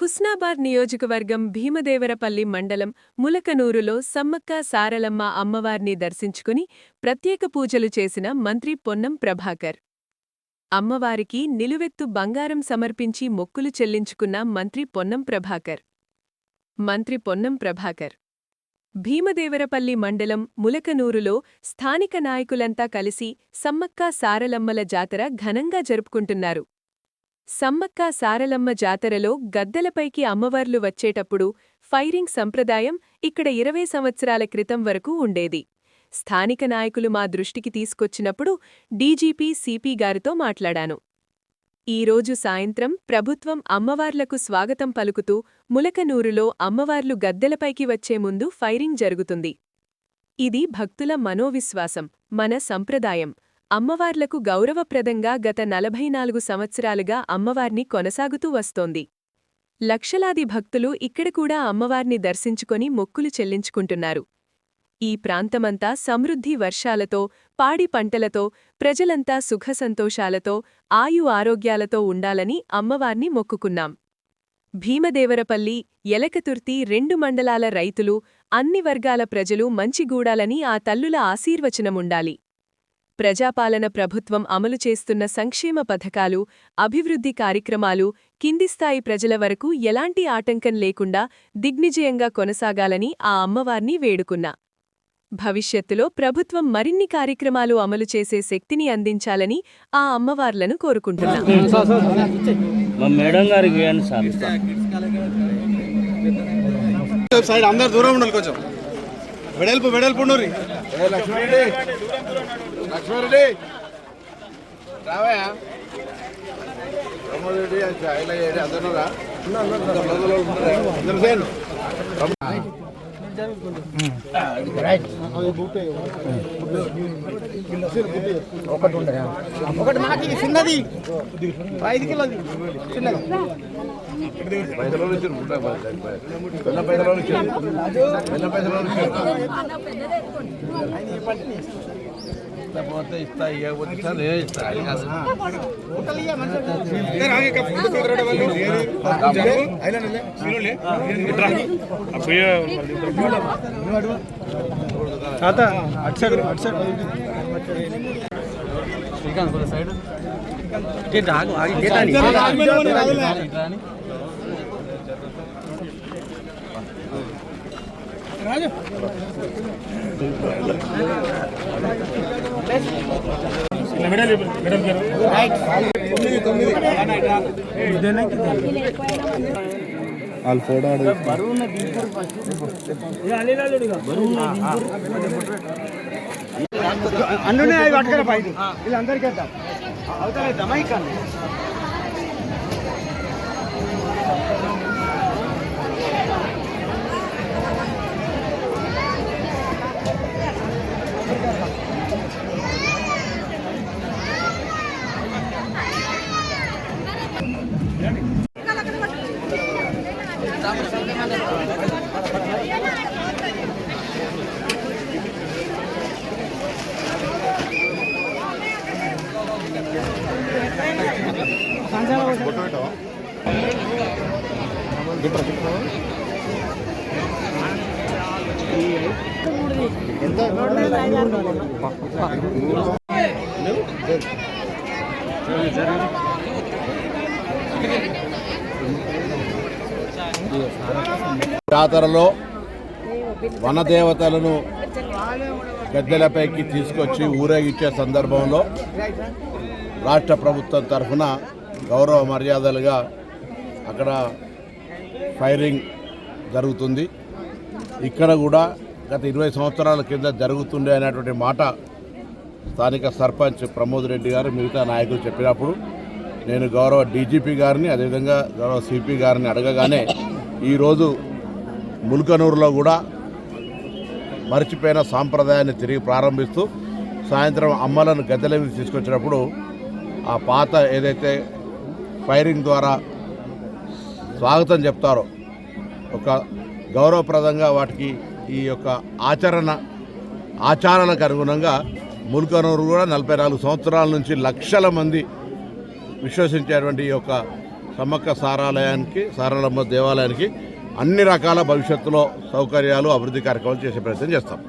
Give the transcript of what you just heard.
హుస్నాబాద్ నియోజకవర్గం భీమదేవరపల్లి మండలం ములకనూరులో సమ్మక్క సారలమ్మ అమ్మవార్ని దర్శించుకుని ప్రత్యేక పూజలు చేసిన మంత్రి పొన్నం ప్రభాకర్. అమ్మవారికి నిలువెత్తు బంగారం సమర్పించి మొక్కులు చెల్లించుకున్న మంత్రి పొన్నం ప్రభాకర్. మంత్రి పొన్నం ప్రభాకర్. భీమదేవరపల్లి మండలం ములకనూరులో స్థానిక నాయకులంతా కలిసి సమ్మక్క సారలమ్మల జాతర ఘనంగా జరుపుకుంటున్నారు. సమ్మక్క సారలమ్మ జాతరలో గద్దెలపైకి అమ్మవార్లు వచ్చేటప్పుడు ఫైరింగ్ సంప్రదాయం ఇక్కడ ఇరవై సంవత్సరాల క్రితం వరకు ఉండేది. స్థానిక నాయకులు మా దృష్టికి తీసుకొచ్చినప్పుడు డీజీపీ సిపి గారితో మాట్లాడాను. ఈరోజు సాయంత్రం ప్రభుత్వం అమ్మవార్లకు స్వాగతం పలుకుతూ ములకనూరులో అమ్మవార్లు గద్దెలపైకి వచ్చే ముందు ఫైరింగ్ జరుగుతుంది. ఇది భక్తుల మనోవిశ్వాసం మన సంప్రదాయం అమ్మవార్లకు గౌరవప్రదంగా గత నలభై నాలుగు సంవత్సరాలుగా అమ్మవార్ని కొనసాగుతూ వస్తోంది. లక్షలాది భక్తులు ఇక్కడ కూడా అమ్మవార్ని దర్శించుకొని మొక్కులు చెల్లించుకుంటున్నారు. ఈ ప్రాంతమంతా సమృద్ధి వర్షాలతో పాడి పంటలతో ప్రజలంతా సుఖసంతోషాలతో ఆయు ఆరోగ్యాలతో ఉండాలని అమ్మవార్ని మొక్కుకున్నాం. భీమదేవరపల్లి ఎలకతుర్తి రెండు మండలాల రైతులు అన్ని వర్గాల ప్రజలు మంచిగూడాలని ఆ తల్లుల ఆశీర్వచనముండాలి. ప్రజాపాలన ప్రభుత్వం అమలు చేస్తున్న సంక్షేమ పథకాలు అభివృద్ధి కార్యక్రమాలు కిందిస్థాయి ప్రజల వరకు ఎలాంటి ఆటంకం లేకుండా దిగ్విజయంగా కొనసాగాలని ఆ అమ్మవార్ని వేడుకున్నా. భవిష్యత్తులో ప్రభుత్వం మరిన్ని కార్యక్రమాలు అమలు చేసే శక్తిని అందించాలని ఆ అమ్మవార్లను కోరుకుంటున్నా. మా మేడం గారికి ఇవ్వండి సార్. సైడ్ అందరు దూరం ఉండాలి కొంచెం. వెడల్పు వెడల్పు ఉండరు లక్ష్మణరెడ్డి లక్ష్మణరెడ్డి రావయా రామరెడ్డి ఇలా అందరూ రా అందరూ ఒకటి సేను ఒకటి మాకి చిన్నది ఐదు కిలోది చిన్నది. పైసలు పైసలు పైసలు ఇచ్చారు పోతే ఇస్తా ఇవ్వకపోతే ఇస్తా నేను ఇస్తా అది కాదు తాత అటు సైడ్ అటు సైడ్. వాళ్ళు ఫోటో అన్నునే అవి పట్టుకురా పైకి వీళ్ళందరికీ వేద్దాం అవతల వేద్దామా జాతరలో వనదేవతలను గద్దెలపైకి తీసుకొచ్చి ఊరేగించే సందర్భంలో రాష్ట్ర ప్రభుత్వం తరఫున గౌరవ మర్యాదలుగా అక్కడ ఫైరింగ్ జరుగుతుంది. ఇక్కడ కూడా గత ఇరవై సంవత్సరాల కింద జరుగుతుండే అనేటువంటి మాట స్థానిక సర్పంచ్ ప్రమోద్ రెడ్డి గారు మిగతా నాయకులు చెప్పినప్పుడు నేను గౌరవ డీజీపీ గారిని అదేవిధంగా గౌరవ సిపి గారిని అడగగానే ఈరోజు ముల్కనూరులో కూడా మర్చిపోయిన సాంప్రదాయాన్ని తిరిగి ప్రారంభిస్తూ సాయంత్రం అమ్మలను గద్దెల మీద తీసుకొచ్చినప్పుడు ఆ పాత ఏదైతే ఫైరింగ్ ద్వారా స్వాగతం చెప్తారో. ఒక గౌరవప్రదంగా వాటికి ఈ యొక్క ఆచరణ ఆచరణకు అనుగుణంగా ముల్కనూరు కూడా నలభై నాలుగు సంవత్సరాల నుంచి లక్షల మంది విశ్వసించేటువంటి ఈ యొక్క సమ్మక్క సారాలయానికి సారాలమ్మ దేవాలయానికి అన్ని రకాల భవిష్యత్తులో సౌకర్యాలు అభివృద్ధి కార్యక్రమాలు చేసే ప్రయత్నం చేస్తాం.